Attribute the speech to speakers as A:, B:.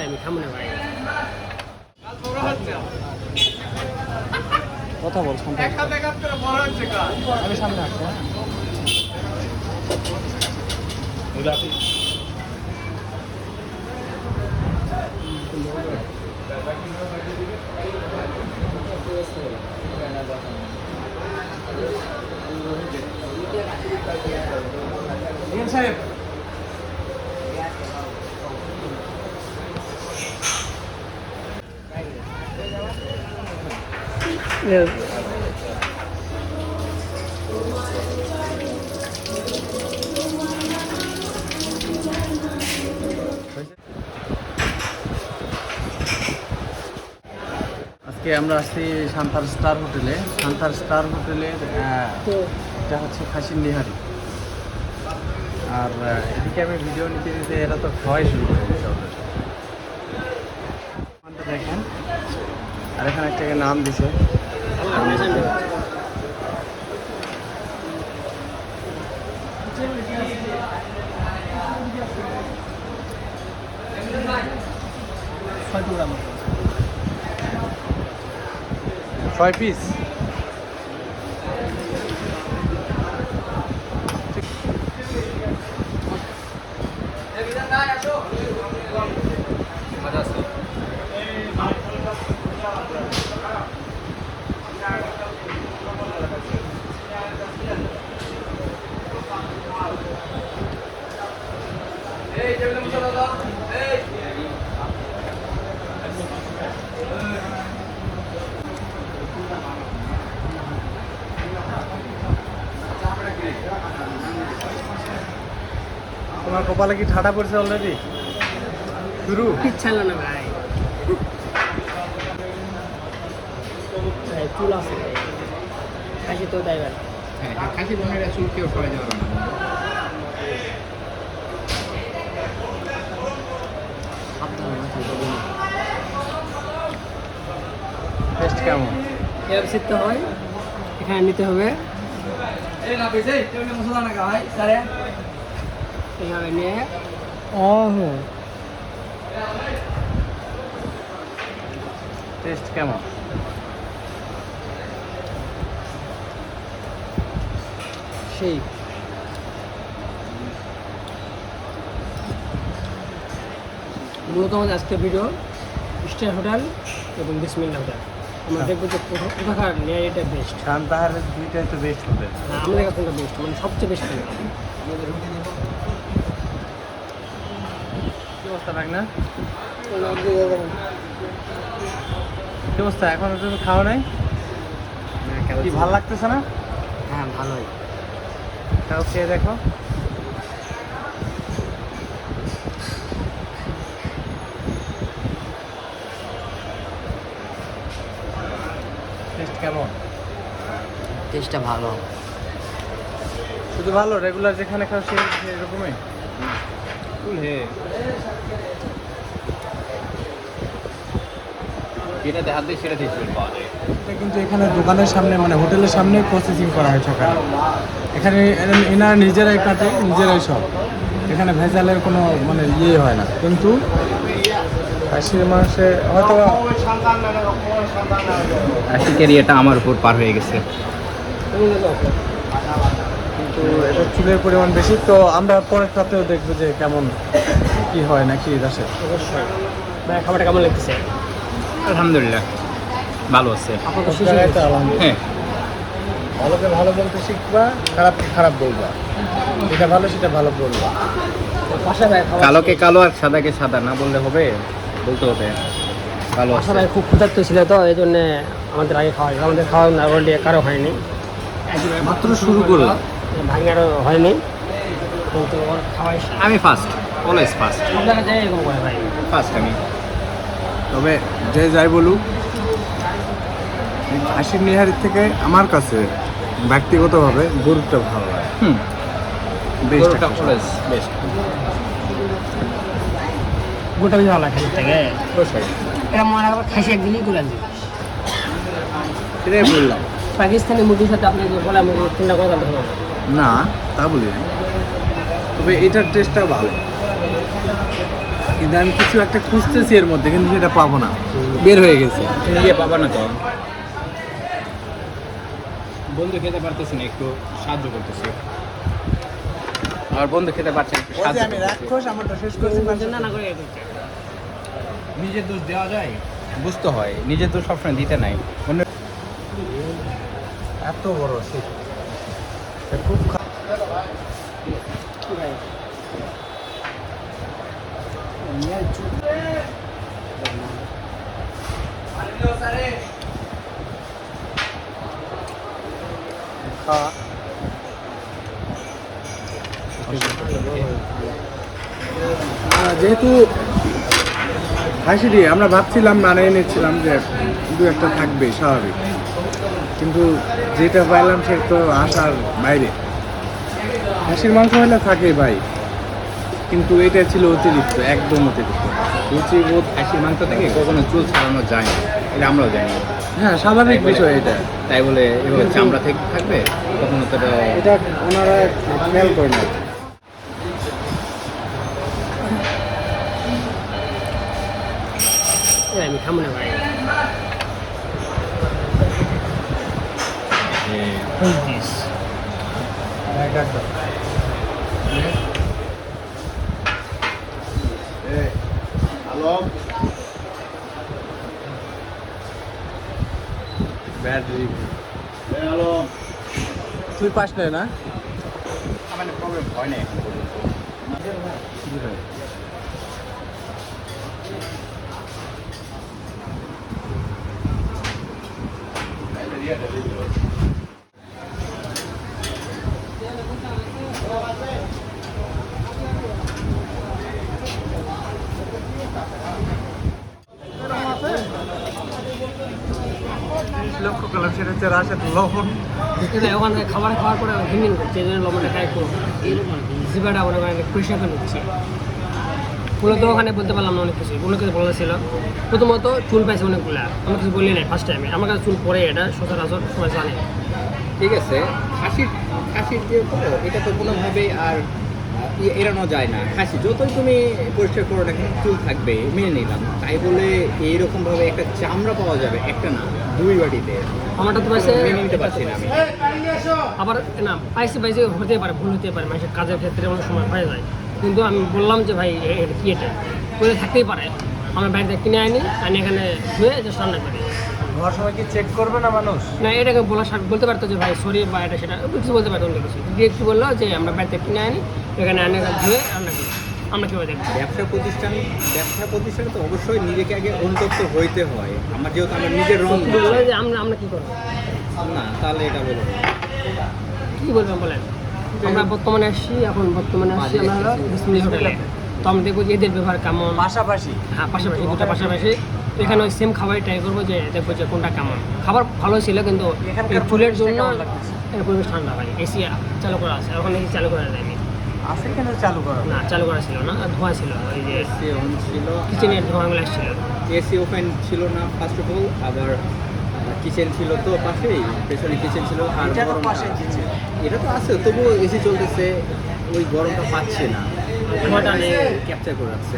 A: ভাই আমি খাব না ভাই
B: কথা বল আমি সামনে আসব। সাহেব আজকে আমরা আসছি শান্তার স্টার হোটেলে। শান্তার স্টার হোটেলের এটা হচ্ছে খাসির নিহারি আর এদিকে আমি ভিডিও নিতে নিতে এরা তো খাওয়াই শুরু করে দেখেন। আর এখানে একটাকে নাম দিছে। ছয় পিস তোমার কপালে কি ঠাডা পড়ছে অলরেডি শুরু?
A: ইচ্ছা হলো না ভাই। ভাই চুল আছে। খাসি তো তাই ভাই।
C: হ্যাঁ খাসি বোনেরা চুল কেউ সরে না।
B: টেস্ট কেমন?
A: হয়। এখানে নিতে হবে। এইভাবে নিয়ে
B: টেস্ট কেমন
A: সেই মূলত আমাদের আজকের ভিডিও স্টার হোটেল এবং বিসমিল্লা হোটেল আমরা দেখব যে কোথা- কোথাকার এটা বেস্ট
B: শান্তাহারের দুইটাই তো বেস্ট হোটেল
A: আমাদের কাছে বেস্ট মানে সবচেয়ে বেস্ট
B: কি অবস্থা রাখ না কি অবস্থা? এখনও তুমি খাও নাই? কি ভালো লাগতেছে না?
A: হ্যাঁ ভালোই।
B: তাও খেয়ে দেখো। টেস্ট কেমন?
A: টেস্টটা ভালো।
B: শুধু ভালো? রেগুলার যেখানে খাও সে সেরকমই
C: যেটাতে হাত দিয়ে পাওয়া যায়
B: এটা কিন্তু এখানে দোকানের সামনে মানে হোটেলের সামনে প্রসেসিং করা হয় সকালে এখানে এনারা নিজেরাই কাটে নিজেরাই সব। এখানে ভেজালের কোনো মানে ইয়ে হয় না। কিন্তু খাসির মাংসে হয়তো
C: আশিকের এটা আমার উপর পার হয়ে গেছে।
B: কিন্তু এটা চুলের পরিমাণ বেশি তো আমরা পরের খাতেও দেখব যে কেমন কি হয় না কি আসে
A: অবশ্যই। ভাই খাবারটা কেমন লাগতেছে?
C: আলহামদুলিল্লাহ ভালো আছে।
A: হয়ে।
B: ভালোকে ভালো বলতে শিখবা খারাপকে খারাপ বলবা। যেটা ভালো সেটা ভালো বলবা।
C: কালোকে কালো আর সাদাকে সাদা না বললে হবে? বলতে হবে। ভালো আছে।
A: খুব ক্ষুধার্ত ছিল তো এই জন্য আমাদের আগে খাওয়া আমাদের খাওয়া অলরেডি কারও হয়নি।
C: মাত্র শুরু করলাম।
A: ভাঙারও হয়নি। কিন্তু ওর খাওয়াই
C: আমি ফার্স্ট অলওয়েজ ফার্স্ট
A: যাই এরকম করে ভাই।
C: ফার্স্ট আমি।
B: তবে যে যাই বলুক হাসির নিহারির থেকে আমার কাছে ব্যক্তিগতভাবে গরুটা ভালো লাগে।
C: হুম।
B: বেস্ট
C: বেস্ট
A: গোটা বেশি ভালো লাগে থেকে এটা মনে খাসি একদিনই
B: সেটাই বললাম।
A: পাকিস্তানি মুরগির সাথে আপনি বলে মুরগি চিন্তা করে জানতে
B: না তা বলি নাই। তবে এটার টেস্টটা ভালো। কিন্তু আমি কিছু একটা খুঁজতেছি এর মধ্যে কিন্তু সেটা পাবো না। বের হয়ে গেছে।
C: গিয়ে পাবা না তো। বন্ধু খেতে পারতেছে না একটু সাহায্য করতেছে। আর বন্ধু খেতে পারছে না, একটু সাহায্য করতেছি।
B: রাক্ষস আমারটা শেষ করছি
A: না না করে
C: নিজের দোষ দেওয়া যায় বুঝতে হয়। নিজের দোষ সবসময় দিতে নাই। অন্য
B: এত বড় শীত যেহেতু হাসি দিয়ে আমরা ভাবছিলাম মানে এনেছিলাম যে দু একটা থাকবে স্বাভাবিক। কিন্তু যেটা পাইলাম সে তো আসার বাইরে। হাসির মাংস হলে থাকে ভাই কিন্তু এটা ছিল অতিরিক্ত একদম অতিরিক্ত।
C: রুচি বোধ খাসির মাংস থেকে কখনো চুল ছাড়ানো যায় না এটা আমরাও জানি
B: হ্যাঁ স্বাভাবিক বিষয় এটা।
C: তাই বলে এভাবে চামড়া থেকে থাকবে কখনো তো এটা
B: এটা ওনারা খেয়াল করে না।
A: আমি খাব না ভাই। Who's this?
B: ব্যাড তুই পাস না না
C: আমার প্রবলেম হয় না এখন পর্যন্ত।
B: হচ্ছে রাশেদ লবণ
A: ওখান খাবার খাওয়ার পরে হিমিন করছে এই জন্য লবণটা খাই একটু জিবাটা মনে করেন পরিষ্কার করে নিচ্ছে। মূলত ওখানে বলতে পারলাম না অনেক কিছু অনেক কিছু বলেছিল প্রথমত চুল পাইছে অনেকগুলা আমি কিছু বলি নাই ফার্স্ট টাইমে আমার কাছে চুল পরে এটা সচরাচর সবাই জানে।
C: ঠিক আছে খাসির খাসির যে তো এটা তো কোনোভাবেই আর এড়ানো যায় না। খাসি যতই তুমি পরিষ্কার করো না কেন চুল থাকবে মেনে নিলাম। তাই বলে এইরকমভাবে একটা চামড়া পাওয়া যাবে একটা না দুই বাটিতে।
A: আমারটা তো পাইছে
C: মেনে নিতে পারছি না আমি।
A: আবার না পাইছে পাইছে হতে পারে ভুল হতে পারে মানুষের কাজের ক্ষেত্রে অনেক সময় হয়ে যায়। কিন্তু আমি বললাম যে ভাই এটা কি এটা বলে থাকতেই পারে। আমার বাড়িতে কিনে আনি আমি এখানে ধুয়ে যে রান্না করি।
B: হওয়ার সময় কি চেক করবে না মানুষ?
A: না এটাকে বলা বলতে পারতো যে ভাই সরি বা এটা সেটা কিছু বলতে পারতো অন্য কিছু। ডিরেক্ট বলল যে আমরা বাড়িতে কিনে আনি এখানে আনে ধুয়ে রান্না করি আমরা কেউ দেখি
C: ব্যবসা প্রতিষ্ঠান ব্যবসা প্রতিষ্ঠানে তো অবশ্যই নিজেকে আগে অনুতপ্ত হইতে হয়। আমার যেহেতু আমার নিজের রং
A: বলল যে আমরা আমরা কী করব?
C: না তাহলে এটা বলব।
A: কী বলবেন বলেন? আমরা বর্তমানে আসছি এখন বর্তমানে আসছি আমরা হোটেলে। তো আমরা দেখব যে এদের ব্যবহার কেমন।
B: পাশাপাশি।
A: হ্যাঁ পাশাপাশি দুটো পাশাপাশি। এখানে ওই সেম খাবারই ট্রাই করব যে দেখব যে কোনটা কেমন। খাবার ভালো ছিল কিন্তু চুলের জন্য পরিবেশ ঠান্ডা ভাই এসি চালু করা আছে এখন এসি চালু করা যায়নি।
B: আছে কেন চালু করো?
A: না চালু করা ছিল না ধোঁয়া ছিল ওই যে
C: এসি অন ছিল।
A: কিচেনের ধোঁয়াগুলো আসছিল।
C: এসি ওপেন ছিল না ফার্স্ট অফ অল আবার কিচেন ছিল তো পাশেই পেছনে কিচেন ছিল আর
B: এটারও
C: গরমটা-
B: পাশে kitchen।
C: এটা তো আছে তবুও এসি চলতেছে ওই গরমটা পাচ্ছে না। ক্যাপচার করে রাখছে।